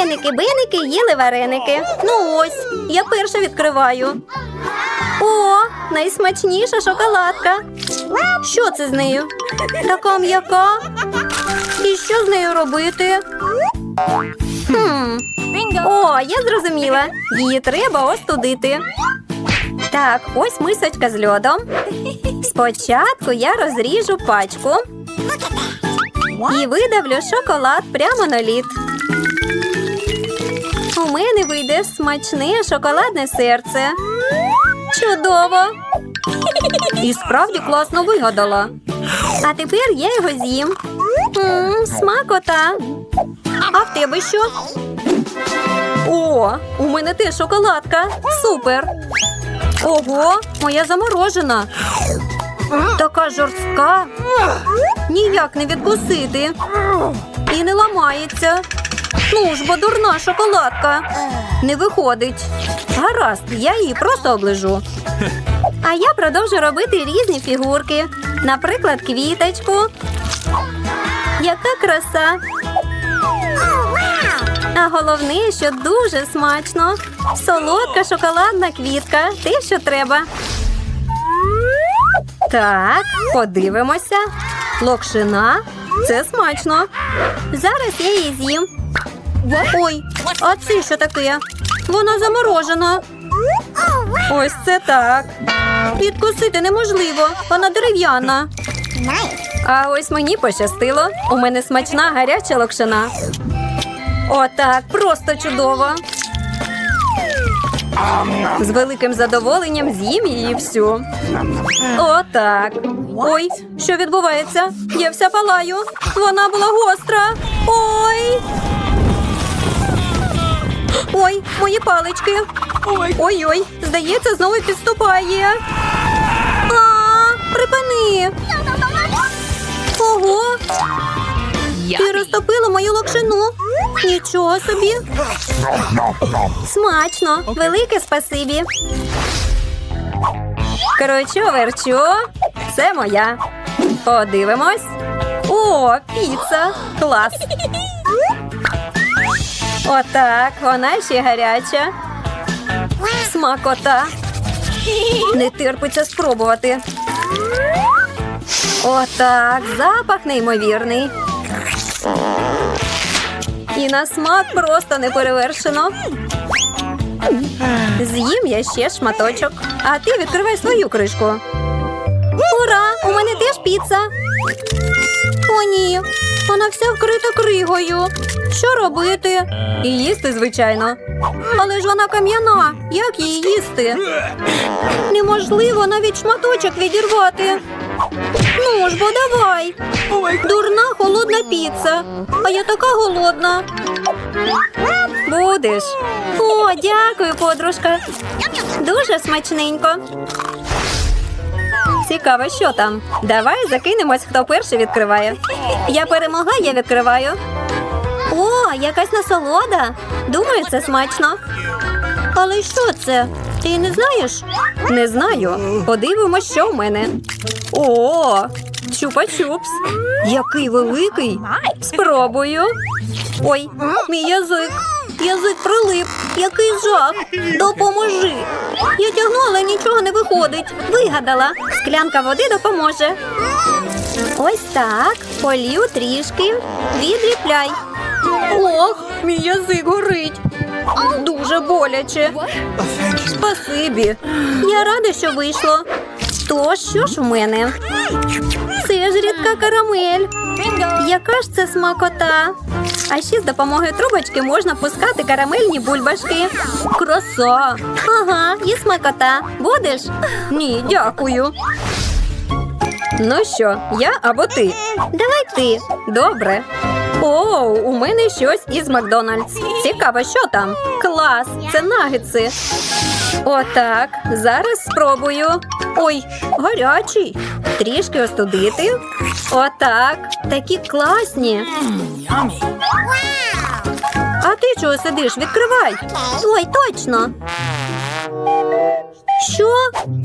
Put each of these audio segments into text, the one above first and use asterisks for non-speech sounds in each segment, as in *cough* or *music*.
Еники-беники їли вареники. Ну ось, я перша відкриваю. О, найсмачніша шоколадка. Що це з нею? Така м'яка. І що з нею робити? Хм. О, я зрозуміла. Її треба остудити. Так, ось мисочка з льодом. Спочатку я розріжу пачку і видавлю шоколад прямо на лід. У мене вийде смачне шоколадне серце. Чудово! І справді класно вигадала. А тепер я його з'їм. Смакота. А в тебе що? О, у мене теж шоколадка. Супер. Ого, моя заморожена. Така жорстка. Ніяк не відкусити. І не ламається. Ну ж, бо дурна шоколадка. Не виходить. Гаразд, я її просто оближу. А я продовжу робити різні фігурки. Наприклад, квіточку. Яка краса. А головне, що дуже смачно. Солодка шоколадна квітка. Те, що треба. Так, подивимося. Локшина. Це смачно. Зараз я її з'їм. Ой, а це що таке? Вона заморожена. Ось це так. Відкусити неможливо, вона дерев'яна. А ось мені пощастило. У мене смачна гаряча локшина. Отак, просто чудово. З великим задоволенням з'їм її всю. Отак. Ой, що відбувається? Я вся палаю. Вона була гостра. Ой. Ой, мої палички. Ой-ой, здається, знову підступає. А, припини. Ого, ти розтопила мою локшину. Нічого собі. Смачно, велике спасибі. Кручу верчу. Це моя. Подивимось. О, піца. Клас. Отак, вона ще гаряча. Смакота. Не терпиться спробувати. Отак, запах неймовірний. І на смак просто не перевершено. З'їм я ще шматочок, а ти відкривай свою кришку. Ура! У мене теж піца. О, вона вся вкрита кригою. Що робити? І їсти, звичайно. Але ж вона кам'яна. Як її їсти? Неможливо навіть шматочок відірвати. Ну ж бо давай. Дурна холодна піца. А я така голодна. Будеш. О, дякую, подружка. Дуже смачненько. Цікаво, що там. Давай закинемось, хто перший відкриває. Я перемогла, я відкриваю. О, якась насолода. Думаю, це смачно. Але що це? Ти не знаєш? Не знаю. Подивимось, що в мене. О, чупа-чупс. Який великий. Спробую. Ой, мій язик. Язик прилип. Який жах. Допоможи. Я тягну, але нічого не виходить. Вигадала. Склянка води допоможе. Ось так. Полів трішки. Відліпляй. Ох, мій язик горить. Дуже боляче. Спасибі. Я рада, що вийшло. То що ж в мене? Це ж рідка карамель. Яка ж це смакота? А ще з допомогою трубочки можна пускати карамельні бульбашки. Краса! Ага, і смакота. Будеш? Ні, дякую. Ну що, я або ти? Давай ти. Добре. О, у мене щось із Макдональдс. Цікаво, що там? Клас, це нагетси. Отак. Зараз спробую. Ой, гарячий. Трішки остудити. Отак. Такі класні. А ти чого сидиш? Відкривай. Ой, точно. Що?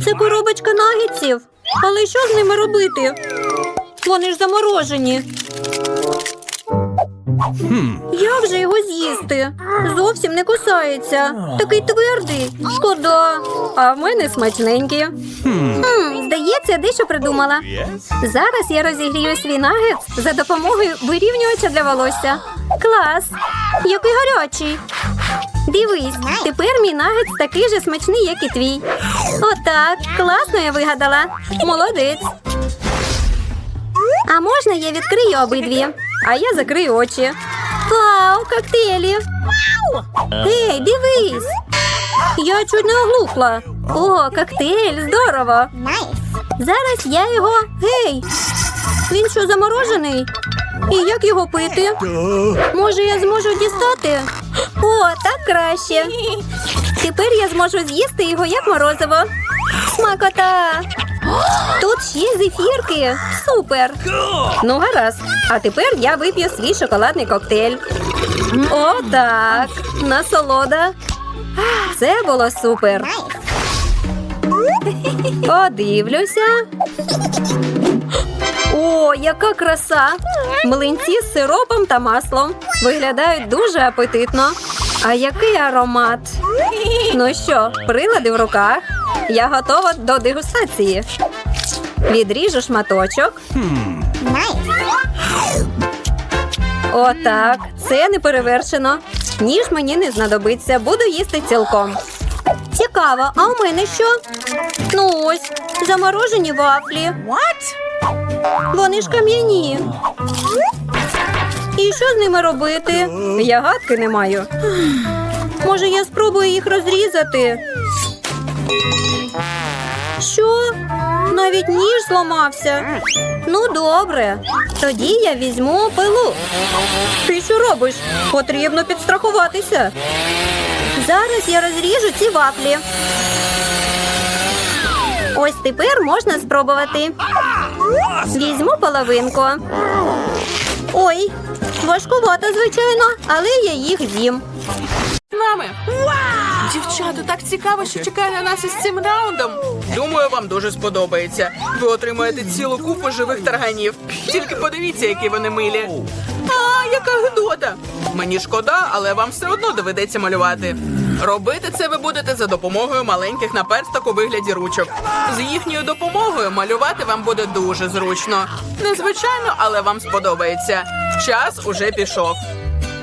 Це коробочка нагетсів. Але що з ними робити? Вони ж заморожені. Як же його з'їсти? Зовсім не кусається. Такий твердий. Шкода. А в мене смачненький. Хм, здається, я дещо придумала. Зараз я розігрію свій нагет за допомогою вирівнювача для волосся. Клас! Який гарячий. Дивись, тепер мій нагетс такий же смачний, як і твій. Отак, класно я вигадала. Молодець. А можна я відкрию обидві? А я закрию очі. Вау, коктейлі! Ей, дивись! Я чуть не оглухла. О, коктейль, здорово! Зараз я його. Гей! Він що заморожений? І як його пити? Може, я зможу дістати? О, так краще. Тепер я зможу з'їсти його як морозиво. Смакота! Тут ще зефірки. Супер. Ну, гаразд. А тепер я вип'ю свій шоколадний коктейль. О, так. Насолода. Це було супер. Подивлюся. О, яка краса! Млинці з сиропом та маслом. Виглядають дуже апетитно. А який аромат? Ну що, прилади в руках? Я готова до дегустації. Відріжу шматочок. Отак, це не перевершено. Ніж мені не знадобиться, буду їсти цілком. Цікаво, а у мене що? Ну ось, заморожені вафлі. Вони ж кам'яні. І що з ними робити? Я гадки не маю. Може, я спробую їх розрізати? Що? Навіть ніж зламався. Ну, добре. Тоді я візьму пилу. Ти що робиш? Потрібно підстрахуватися. Зараз я розріжу ці вафлі. Ось тепер можна спробувати. Візьму половинку. Ой, важкувато, звичайно, але я їх з'їм. нами. Дівчата, так цікаво, що чекає на нас із цим раундом. Думаю, вам дуже сподобається. Ви отримаєте цілу купу живих тарганів. Тільки подивіться, які вони милі. А, яка гидота! Мені шкода, але вам все одно доведеться малювати. Робити це ви будете за допомогою маленьких наперсток у вигляді ручок. З їхньою допомогою малювати вам буде дуже зручно. Незвичайно, але вам сподобається. Час уже пішов.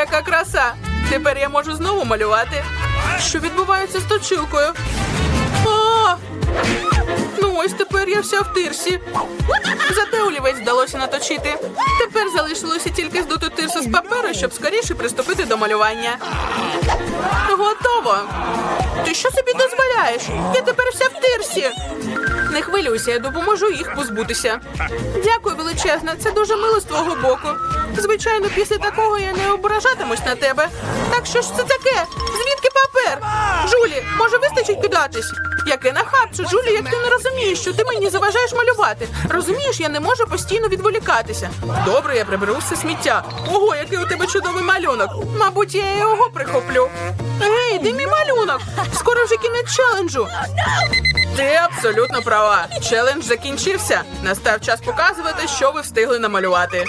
Яка краса! Тепер я можу знову малювати. Що відбувається з точилкою? А! Ну ось тепер я вся в тирсі. Зате олівець вдалося наточити. Тепер залишилося тільки здути тирсу з паперу, щоб скоріше приступити до малювання. Готово. Ти що собі дозволяєш? Я тепер вся в тирсі. Не хвилюйся, я допоможу їх позбутися. Дякую величезно, це дуже мило з твого боку. Звичайно, після такого я не ображатимусь на тебе. Так що ж це таке? Звідки папер? Жулі, може вистачить кидатись? Яке нахабче, Жулі, як ти не розумієш, що ти мені заважаєш малювати. Розумієш, я не можу постійно відволікатися. Добре, я приберу все сміття. Ого, який у тебе чудовий малюнок. Мабуть, я його прихоплю. Гей, де мій малюнок? Скоро вже кінець челенджу. Ти абсолютно права. Челендж закінчився. Настав час показувати, що ви встигли намалювати.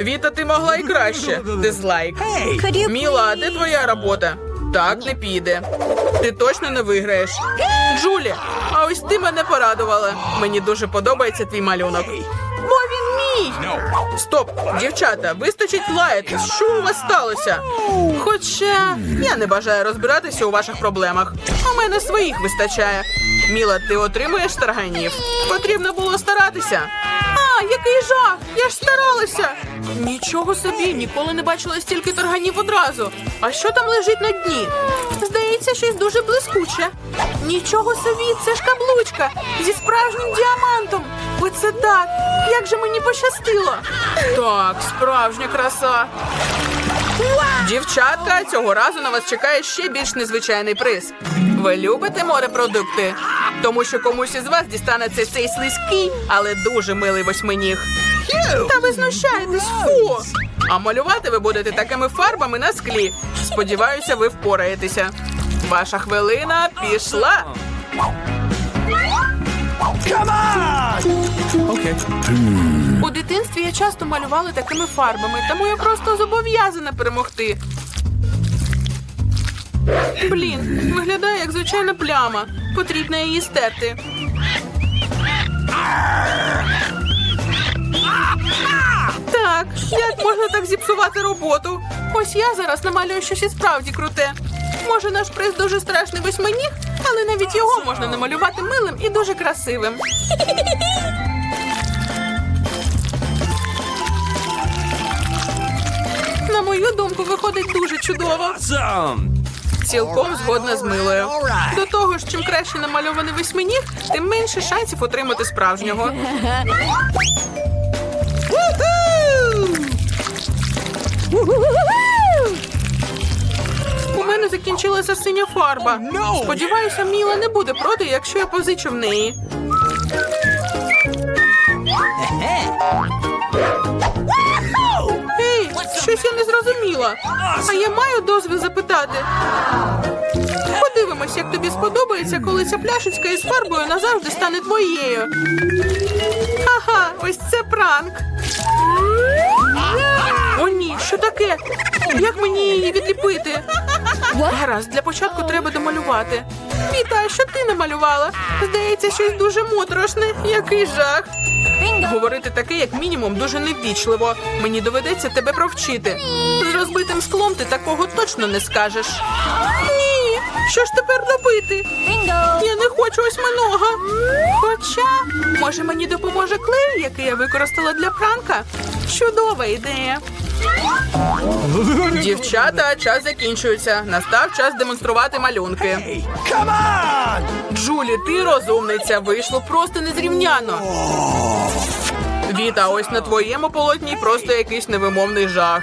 Віта, ти могла і краще. Дизлайк. Міла, а де твоя робота? Так не піде. Ти точно не виграєш. Джулі, а ось ти мене порадувала. Мені дуже подобається твій малюнок. Мій. Стоп, дівчата, вистачить лаятись. Що у вас сталося? Хоча я не бажаю розбиратися у ваших проблемах. У мене своїх вистачає. Міла, ти отримуєш тарганів? Потрібно було старатися. А, який жах! Я ж старалася. Нічого собі, ніколи не бачила стільки тарганів одразу. А що там лежить на дні? Здається, щось дуже блискуче. Нічого собі, це ж каблучка зі справжнім діамантом. Оце так. Як же мені пощастило. Так, справжня краса. Дівчатка, цього разу на вас чекає ще більш незвичайний приз. Ви любите морепродукти? Тому що комусь із вас дістанеться цей слизький, але дуже милий восьминіг. Та ви знущаєтесь, фу! А малювати ви будете такими фарбами на склі. Сподіваюся, ви впораєтеся. Ваша хвилина пішла. У дитинстві я часто малювала такими фарбами, тому я просто зобов'язана перемогти. Блін, виглядає як звичайна пляма. Потрібно її стерти. Так, як можна так зіпсувати роботу? Ось я зараз намалюю щось і справді круте. Може, наш приз дуже страшний восьминіг, але навіть його можна намалювати милим і дуже красивим. На мою думку, виходить дуже чудово. Цілком згодна з милою. До того ж, чим краще намальований восьминіг, тим менше шансів отримати справжнього. Мене закінчилася синя фарба. Сподіваюся, Міла не буде проти, якщо я позичу в неї. Ей, щось я не зрозуміла. А я маю дозвіл запитати. Подивимось, як тобі сподобається, коли ця пляшечка із фарбою назавжди стане твоєю. Ха-ха, ось це пранк. О, ні, що таке? Як мені її відліпити? Гаразд, для початку треба домалювати. Віта, що ти намалювала? Здається, щось дуже моторошне. Який жах. Говорити таке, як мінімум, дуже неввічливо. Мені доведеться тебе провчити. З розбитим склом ти такого точно не скажеш. Ні, що ж тепер робити? Я не хочу осьминога. Хоча, може, мені допоможе клей, який я використала для пранка? Чудова ідея. Дівчата, час закінчується. Настав час демонструвати малюнки. Джулі, ти розумниця, вийшло просто незрівняно. Віта, ось на твоєму полотні просто якийсь невимовний жах.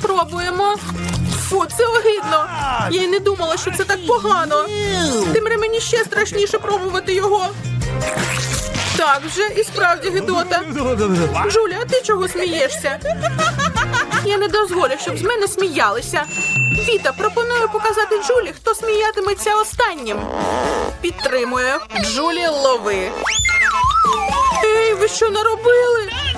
Спробуємо. Фу, це огидно. Я й не думала, що це так погано. Тимре мені ще страшніше пробувати його. Так вже і справді гидота. Джуля, а ти чого смієшся? Я не дозволю, щоб з мене сміялися. Віта, пропоную показати Джулі, хто сміятиметься останнім. Підтримую. Джулі, лови. Ей, ви що наробили?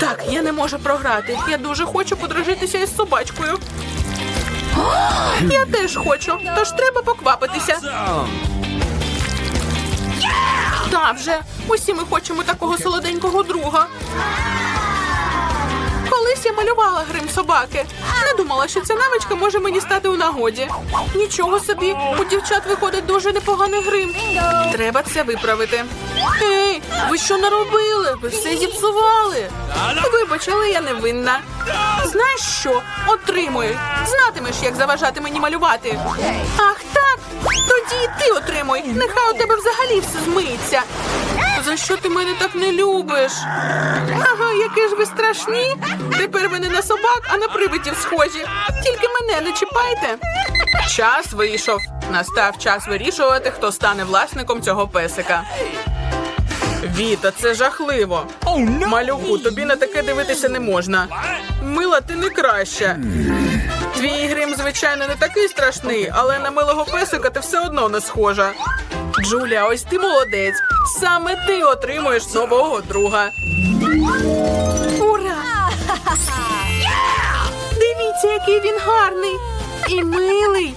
Так, я не можу програти. Я дуже хочу подружитися із собачкою. *gasps* Я теж хочу, тож треба поквапитися. Та вже усі ми хочемо такого солоденького друга. Колись я малювала грим собаки. Не думала, що ця навичка може мені стати у нагоді. Нічого собі, у дівчат виходить дуже непоганий грим. Треба це виправити. Ей, ви що наробили? Ви все зіпсували. Вибач, але я не винна. Знаєш що? Отримуй. Знатимеш, як заважати мені малювати. Ах так? Тоді і ти отримуй. Нехай у тебе взагалі все змиється. За що ти мене так не любиш? Ага, які ж ви страшні. Тепер ви не на собак, а на привидів схожі. Тільки мене не чіпайте. Час вийшов. Настав час вирішувати, хто стане власником цього песика. Віта, це жахливо. Малюку, тобі на таке дивитися не можна. Мила, ти не краща. Твій грим, звичайно, не такий страшний, але на милого песика ти все одно не схожа. Джулія, ось ти молодець. Саме ти отримуєш нового друга. Ура! Дивіться, який він гарний і милий.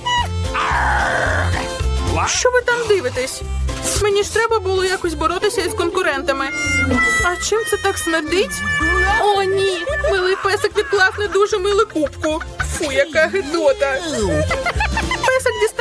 Що ви там дивитесь? Мені ж треба було якось боротися із конкурентами. А чим це так смердить? О, ні! Милий песик відклав не дуже милу кубку. Фу, яка гидота.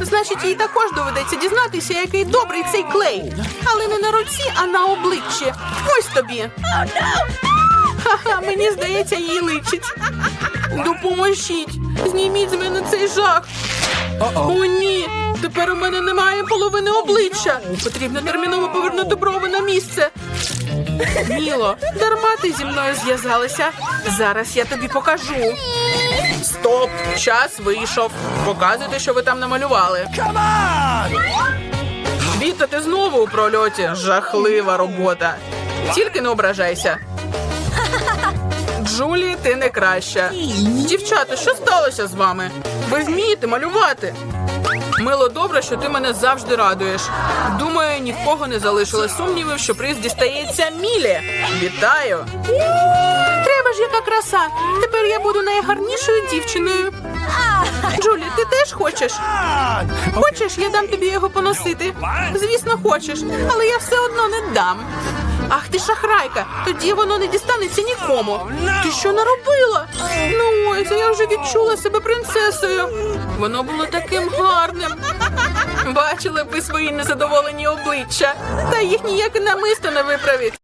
Значить, їй також доведеться дізнатися, який добрий цей клей. Але не на руці, а на обличчі. Ось тобі. Ха-ха, мені здається, їй личить. Допоможіть. Зніміть з мене цей жах. О, ні. Тепер у мене немає половини обличчя. Потрібно терміново повернути брови на місце. Міло, дарма ти зі мною зв'язалася. Зараз я тобі покажу. Стоп! Час вийшов. Показуйте, що ви там намалювали. Віта, ти знову у прольоті. Жахлива робота. Тільки не ображайся. Джулі, ти не краща. Дівчата, що сталося з вами? Ви вмієте малювати? Мило, добре, що ти мене завжди радуєш. Думаю, ні в кого не залишилось сумнівів, що приз дістається Мілі. Вітаю! Треба ж яка краса! Тепер я буду найгарнішою дівчиною. Джулі, ти теж хочеш? Хочеш, я дам тобі його поносити? Звісно, хочеш, але я все одно не дам. Ах ти шахрайка, тоді воно не дістанеться нікому. Ти що наробила? Ну ось, я вже відчула себе принцесою. Воно було таким гарним. Бачили б ви свої незадоволені обличчя, та їх ніяке намисто не виправить.